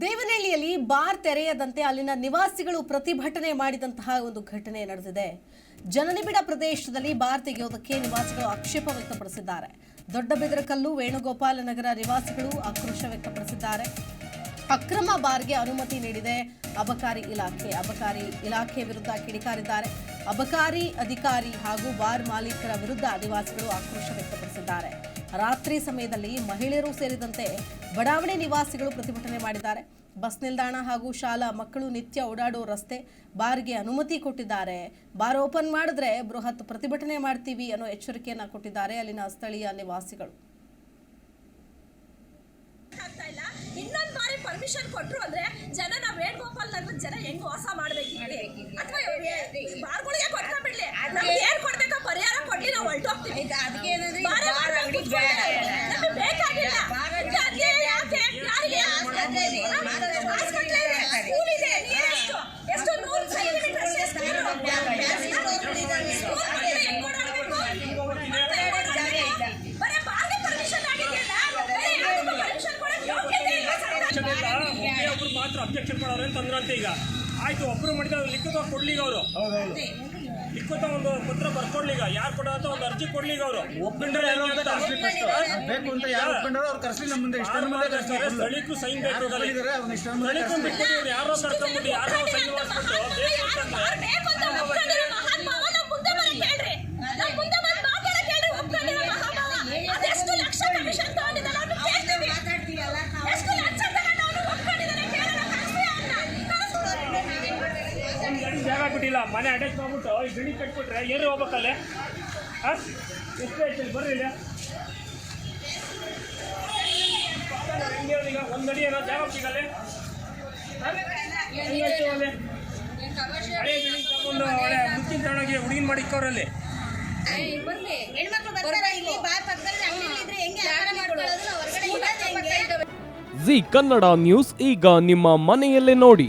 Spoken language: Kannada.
ದೇವನಹಳ್ಳಿಯಲ್ಲಿ ಬಾರ್ ತೆರೆಯದಂತೆ ಅಲ್ಲಿನ ನಿವಾಸಿಗಳು ಪ್ರತಿಭಟನೆ ಮಾಡಿದಂತಹ ಒಂದು ಘಟನೆ ನಡೆದಿದೆ. ಜನನಿಬಿಡ ಪ್ರದೇಶದಲ್ಲಿ ಬಾರ್ ತೆಗೆಯೋದಕ್ಕೆ ನಿವಾಸಿಗಳು ಆಕ್ಷೇಪ ವ್ಯಕ್ತಪಡಿಸಿದ್ದಾರೆ. ದೊಡ್ಡಬೆದರಕಲ್ಲು ವೇಣುಗೋಪಾಲ ನಗರ ನಿವಾಸಿಗಳು ಆಕ್ರೋಶ ವ್ಯಕ್ತಪಡಿಸಿದ್ದಾರೆ. ಅಕ್ರಮ ಬಾರ್ಗೆ ಅನುಮತಿ ನೀಡಿದೆ. ಅಬಕಾರಿ ಇಲಾಖೆ ಅಬಕಾರಿ ಇಲಾಖೆ ವಿರುದ್ಧ ಕಿಡಿಕಾರಿದ್ದಾರೆ. ಅಬಕಾರಿ ಅಧಿಕಾರಿ ಹಾಗೂ ಬಾರ್ ಮಾಲೀಕರ ವಿರುದ್ಧ ನಿವಾಸಿಗಳು ಆಕ್ರೋಶ ವ್ಯಕ್ತಪಡಿಸಿದ್ದಾರೆ. ರಾತ್ರಿ ಸಮಯದಲ್ಲಿ ಮಹಿಳೆಯರು ಸೇರಿದಂತೆ ಬಡಾವಣೆ ನಿವಾಸಿಗಳು ಪ್ರತಿಭಟನೆ ಮಾಡಿದ್ದಾರೆ. ಬಸ್ ನಿಲ್ದಾಣ ಹಾಗೂ ಶಾಲಾ ಮಕ್ಕಳು ನಿತ್ಯ ಓಡಾಡೋ ರಸ್ತೆ ಬಾರ್ಗೆ ಅನುಮತಿ ಕೊಟ್ಟಿದ್ದಾರೆ. ಬಾರ್ ಓಪನ್ ಮಾಡಿದ್ರೆ ಬೃಹತ್ ಪ್ರತಿಭಟನೆ ಮಾಡ್ತೀವಿ ಅನ್ನೋ ಎಚ್ಚರಿಕೆಯನ್ನ ಕೊಟ್ಟಿದ್ದಾರೆ ಅಲ್ಲಿನ ಸ್ಥಳೀಯ ನಿವಾಸಿಗಳು. ಇನ್ನೊಂದು ಬಾರಿ ಪರ್ಮಿಷನ್ ಕೊಟ್ಟರು ಅಂದ್ರೆ ಜನ ನಾವ್ ವೇಣುಗೋಪಾಲ್ ನಗರದ ಜನ ಹೆಂಗ್ ವಾಸ ಮಾಡ್ಬೇಕು ಅಥವಾ ಬಾರ್ಗಳಿಗೆ ಮಾತ್ರ ಅಬ್ಜೆಕ್ಷನ್ ಮಾಡೋರು ಅಂತ ಈಗ. ಆಯ್ತು ಒಬ್ರು ಮಾಡಿದ ಲಿಖಿತ ಕೊಡ್ಲಿಗ ಅವರು. ಲಿಖಿತ ಒಂದು ಪತ್ರ ಬರ್ಕೊಡ್ಲಿಗ ಯಾರು ಕೊಡೋ ಅಂತ ಒಂದು ಅರ್ಜಿ ಕೊಡ್ಲಿಗ ಅವರು. ಸ್ಥಳೀಕರು ಸೈನ್ ಬೇಕು ಯಾರೋ ಕರ್ಕೊಂಡ್ಬಿಟ್ಟು ಯಾರೋ ಸೈನ್ ಮಾಡಿಸ್ಬಿಟ್ಟು. ಬಿಟ್ಟಿಲ್ಲ ಮನೆ ಅಟ್ಯಾಚ್ ಮಾಡ್ಬಿಟ್ಟು ಈ ಬಿಲ್ಡಿಂಗ್ ಕಟ್ಬಿಟ್ರೆ ಏನು ಹೋಗ್ಬೇಕಲ್ಲೇ? ಹಾಂ? ಎಷ್ಟು ಆಯ್ತು ಬರ್ರಿ ಇಲ್ಲಿ ಈಗ? ಒಂದು ಏನೋ ಜಾಗ ಅಲ್ಲಿ ಹಳೆ ಬಿಲ್ಡಿಂಗ್ ಮಾಡಿ ಜಿ ಕನ್ನಡ ನ್ಯೂಸ್ ಈಗ ನಿಮ್ಮ ಮನೆಯಲ್ಲೇ ನೋಡಿ.